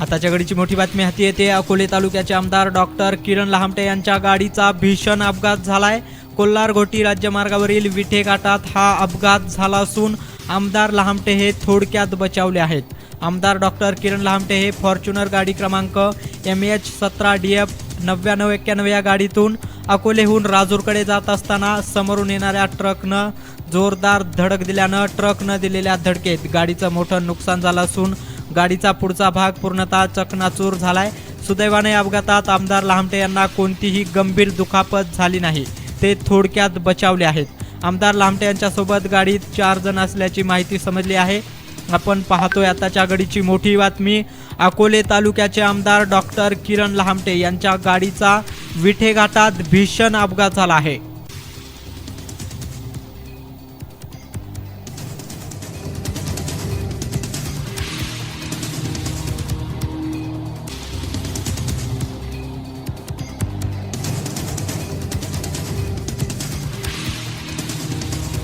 आताच्या घडीची मोठी बातमी हाती येते. अकोले तालुक्याचे आमदार डॉक्टर किरण लहामटे यांच्या गाडीचा भीषण अपघात झालाय. कोल्हार घोटी राज्यमार्गावरील विठे घाटात हा अपघात झाला असून आमदार लहामटे हे थोडक्यात बचावले आहेत. आमदार डॉक्टर किरण लहामटे हे फॉर्च्युनर गाडी क्रमांक एम एच सतरा डी एफ नव्याण्णव एक्क्याण्णव या गाडीतून अकोलेहून राजूरकडे जात असताना समोरून येणाऱ्या ट्रकनं जोरदार धडक दिल्यानं ट्रकनं दिलेल्या धडकेत गाडीचं मोठं नुकसान झालं असून गाडीचा पुढचा भाग पूर्णतः चकनाचूर झालाय. सुदैवाने अपघातात आमदार लहामटे यांना कोणतीही गंभीर दुखापत झाली नाही. ते थोडक्यात बचावले आहेत. आमदार लामटे यांच्यासोबत गाडीत चार जण असल्याची माहिती समजली आहे. आपण पाहतोय आताच्या घडीची मोठी बातमी. अकोले तालुक्याचे आमदार डॉक्टर किरण लहामटे यांच्या गाडीचा विठेघाटात भीषण अपघात झाला आहे.